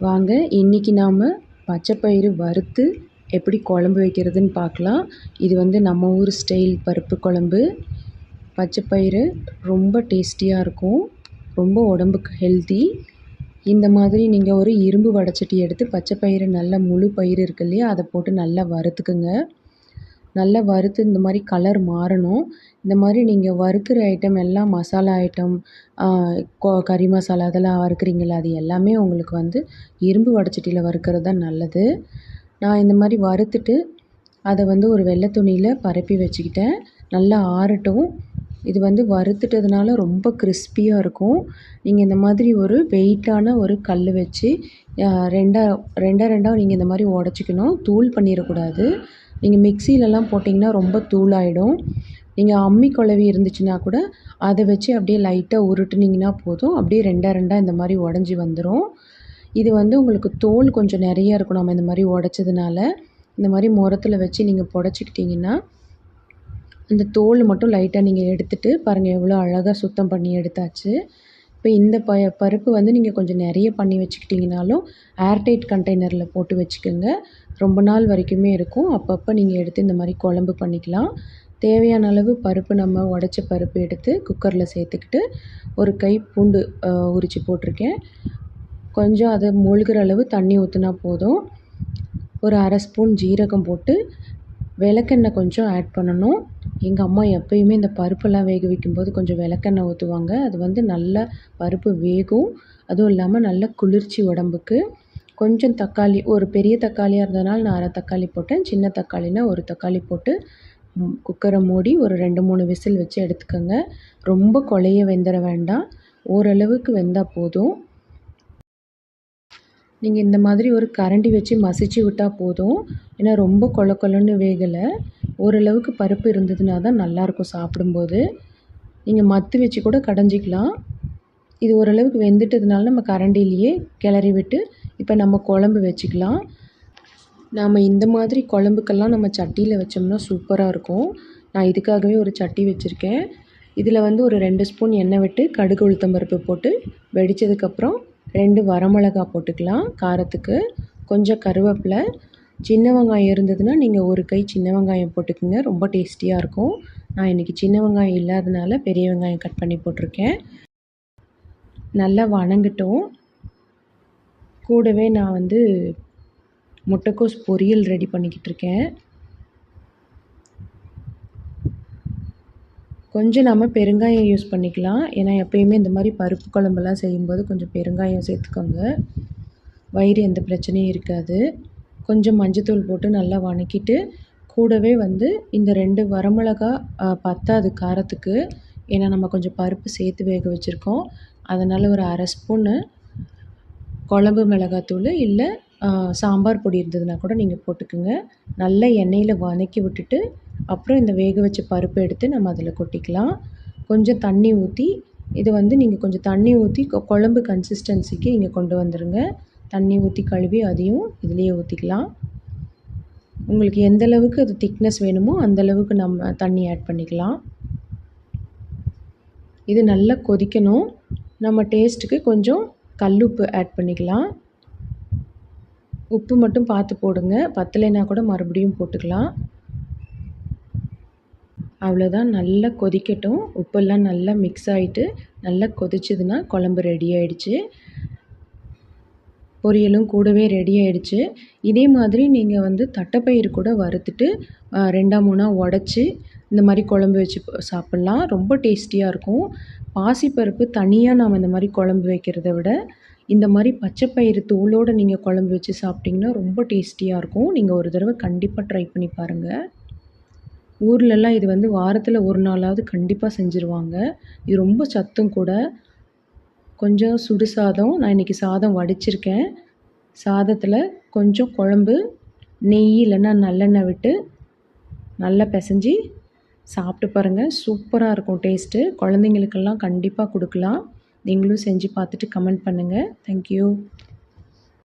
வாங்க இன்றைக்கி நாம் பச்சைப்பயிறு வறுத்து எப்படி குழம்பு வைக்கிறதுன்னு பார்க்கலாம். இது வந்து நம்ம ஊர் ஸ்டைல் பருப்பு குழம்பு. பச்சைப்பயிறு ரொம்ப டேஸ்டியாக இருக்கும். ரொம்ப உடம்புக்கு ஹெல்த்தி இந்த மாதிரி நீங்கள் ஒரு இரும்பு வடைச்சட்டி எடுத்து பச்சைப்பயிறு நல்ல முழு பயிறு இருக்கு இல்லையா அதை போட்டு நல்லா வறுத்துக்குங்க. நல்லா வறுத்து இந்த மாதிரி கலர் மாறணும். இந்த மாதிரி நீங்கள் வறுக்கிற ஐட்டம் எல்லாம் மசாலா ஐட்டம் கொ கறி மசாலா அதெல்லாம் வறுக்கிறீங்கள்ல அது எல்லாமே உங்களுக்கு வந்து இரும்பு வடைச்சட்டியில் வறுக்கிறது தான் நல்லது. நான் இந்த மாதிரி வறுத்துட்டு அதை வந்து ஒரு வெள்ளை துணியில் பரப்பி வச்சுக்கிட்டேன். நல்லா ஆறட்டும். இது வந்து வறுத்துட்டதுனால ரொம்ப கிறிஸ்பியாக இருக்கும். நீங்கள் இந்த மாதிரி ஒரு வெயிட்டான ஒரு கல் வச்சு ரெண்டாக ரெண்டாக ரெண்டாக நீங்கள் இந்த மாதிரி உடச்சிக்கணும். தூள் பண்ணிடக்கூடாது. நீங்கள் மிக்சிலெலாம் போட்டிங்கன்னா ரொம்ப தூளாகிடும் நீங்கள் அம்மி குழவி இருந்துச்சுன்னா கூட அதை வச்சு அப்படியே லைட்டாக உருட்டுனீங்கன்னா போதும். அப்படியே ரெண்டாக ரெண்டாக இந்த மாதிரி உடஞ்சி வந்துடும் இது வந்து உங்களுக்கு தோல் கொஞ்சம் நிறையா இருக்கும். நம்ம இந்த மாதிரி உடச்சதுனால இந்த மாதிரி முரத்தில் வச்சு நீங்கள் புடச்சிக்கிட்டிங்கன்னா அந்த தோல் மட்டும் லைட்டாக நீங்கள் எடுத்துகிட்டு பாருங்கள் எவ்வளோ அழகாக சுத்தம் பண்ணி எடுத்தாச்சு. இந்த ப பருப்பு வந்து நீங்கள் கொஞ்சம் நிறைய பண்ணி வச்சுக்கிட்டிங்கனாலும் ஏர்டைட் கண்டெய்னரில் போட்டு வச்சுக்கோங்க. ரொம்ப நாள் வரைக்குமே இருக்கும். அப்பப்போ நீங்கள் எடுத்து இந்த மாதிரி குழம்பு பண்ணிக்கலாம். தேவையான அளவு பருப்பு நம்ம உடச்ச பருப்பு எடுத்து குக்கரில் சேர்த்துக்கிட்டு ஒரு கை பூண்டு உரித்து போட்டிருக்கேன். கொஞ்சம் அதை மூழ்கிற அளவு தண்ணி ஊற்றினா போதும். ஒரு அரை ஸ்பூன் ஜீரகம் போட்டு விளக்கெண்ணெய் கொஞ்சம் ஆட் பண்ணணும். எங்கள் அம்மா எப்போயுமே இந்த பருப்பெல்லாம் வேக வைக்கும்போது கொஞ்சம் விளக்கெண்ணெய் ஊற்றுவாங்க அது வந்து நல்லா பருப்பு வேகும். அதுவும் இல்லாமல் நல்ல குளிர்ச்சி உடம்புக்கு. கொஞ்சம் தக்காளி ஒரு பெரிய தக்காளியாக இருந்ததுனால நான் அரை தக்காளி போட்டேன். சின்ன தக்காளினா ஒரு தக்காளி போட்டு குக்கரை மூடி ஒரு ரெண்டு மூணு விசில் வச்சு எடுத்துக்கோங்க. ரொம்ப குழைய வெந்துட வேண்டாம். ஓரளவுக்கு வெந்தால் போதும். நீங்கள் இந்த மாதிரி ஒரு கரண்டி வச்சு மசிச்சு விட்டால் போதும். ஏன்னா ரொம்ப கொல கொலன்னு வேகலை. ஓரளவுக்கு பருப்பு இருந்ததுனா தான் நல்லாயிருக்கும் சாப்பிடும்போது. நீங்கள் மத்து வச்சு கூட கடைஞ்சிக்கலாம். இது ஓரளவுக்கு வெந்துட்டதுனால நம்ம கரண்டிலேயே கிளறி விட்டு இப்போ நம்ம குழம்பு வச்சுக்கலாம். நாம் இந்த மாதிரி குழம்புக்கெல்லாம் நம்ம சட்டியில் வச்சோம்னா சூப்பராக இருக்கும். நான் இதுக்காகவே ஒரு சட்டி வச்சுருக்கேன். இதில் வந்து ஒரு ரெண்டு ஸ்பூன் எண்ணெய் விட்டு கடுகு உளுத்தம்பருப்பு போட்டு வெடித்ததுக்கப்புறம் ரெண்டு வரமிளகா போட்டுக்கலாம் காரத்துக்கு. கொஞ்சம் கருவேப்பிலை. சின்ன வெங்காயம் இருந்ததுன்னா நீங்கள் ஒரு கை சின்ன வெங்காயம் போட்டுக்கோங்க ரொம்ப டேஸ்டியாக இருக்கும். நான் இன்றைக்கி சின்ன வெங்காயம் இல்லாதனால பெரிய வெங்காயம் கட் பண்ணி போட்டிருக்கேன். நல்லா வணங்கட்டும். கூடவே நான் வந்து முட்டைக்கோஸ் பொரியல் ரெடி பண்ணிக்கிட்டு இருக்கேன் கொஞ்சம் நம்ம பெருங்காயம் யூஸ் பண்ணிக்கலாம். ஏன்னா எப்பயுமே இந்த மாதிரி பருப்பு குழம்பெல்லாம் செய்யும்போது கொஞ்சம் பெருங்காயம் சேர்த்துக்கோங்க. வயிறு எந்த பிரச்சனையும் இருக்காது. கொஞ்சம் மஞ்சத்தூள் போட்டு நல்லா வணக்கிட்டு கூடவே வந்து இந்த ரெண்டு வரமிளகா பத்தாது காரத்துக்கு. ஏன்னா நம்ம கொஞ்சம் பருப்பு சேர்த்து வேக வச்சுருக்கோம். அதனால் ஒரு அரை ஸ்பூனு குழம்பு மிளகாத்தூள் இல்லை சாம்பார் பொடி இருந்ததுன்னா கூட நீங்கள் போட்டுக்கோங்க. நல்லா எண்ணெயில் வதக்கி விட்டுட்டு அப்புறம் இந்த வேக வச்ச பருப்பு எடுத்து நம்ம அதில் கொட்டிக்கலாம். கொஞ்சம் தண்ணி ஊற்றி இது வந்து நீங்கள் கொஞ்சம் தண்ணி ஊற்றி குழம்பு கன்சிஸ்டன்சிக்கு இங்கே கொண்டு வந்துடுங்க தண்ணி ஊற்றி கழுவி அதையும் இதுலேயே ஊற்றிக்கலாம் உங்களுக்கு எந்த அளவுக்கு அது திக்னஸ் வேணுமோ அந்தளவுக்கு நம்ம தண்ணி ஆட் பண்ணிக்கலாம். இது நல்லா கொதிக்கணும். நம்ம டேஸ்ட்டுக்கு கொஞ்சம் கல்லுப்பு ஆட் பண்ணிக்கலாம். உப்பு மட்டும் பார்த்து போடுங்க. பத்தலைனா கூட மறுபடியும் போட்டுக்கலாம். அவ்வளோதான் நல்லா கொதிக்கட்டும். உப்பெல்லாம் நல்லா மிக்ஸ் ஆகிட்டு நல்லா கொதிச்சதுன்னா குழம்பு ரெடி ஆகிடுச்சு பொரியலும் கூடவே ரெடி ஆகிடுச்சு இதே மாதிரி நீங்கள் வந்து தட்டைப்பயிறு கூட வறுத்துட்டு ரெண்டாம் மூணாக உடச்சி இந்த மாதிரி குழம்பு வச்சு சாப்பிட்லாம். ரொம்ப டேஸ்டியாக இருக்கும். பாசிப்பருப்பு தனியாக நாம் இந்த மாதிரி குழம்பு வைக்கிறத விட இந்த மாதிரி பச்சைப்பயிறு தூளோடு நீங்கள் குழம்பு வச்சு சாப்பிட்டிங்கன்னா ரொம்ப டேஸ்டியாக இருக்கும். நீங்கள் ஒரு தடவை கண்டிப்பாக ட்ரை பண்ணி பாருங்கள் ஊர்லெலாம் இது வந்து வாரத்தில் ஒரு நாளாவது கண்டிப்பாக செஞ்சுருவாங்க. இது ரொம்ப சத்தும் கூட. கொஞ்சம் சுடு சாதம் நான் இன்றைக்கி சாதம் வடிச்சிருக்கேன். சாதத்தில் கொஞ்சம் குழம்பு நெய் இல்லைன்னா நல்லெண்ணெய் விட்டு நல்லா பிசைஞ்சி சாப்பிட்டு பாருங்கள் சூப்பராக இருக்கும் டேஸ்ட்டு. குழந்தைங்களுக்கெல்லாம் கண்டிப்பாக கொடுக்கலாம். நீங்களும் செஞ்சு பார்த்துட்டு கமெண்ட் பண்ணுங்கள் தேங்க்யூ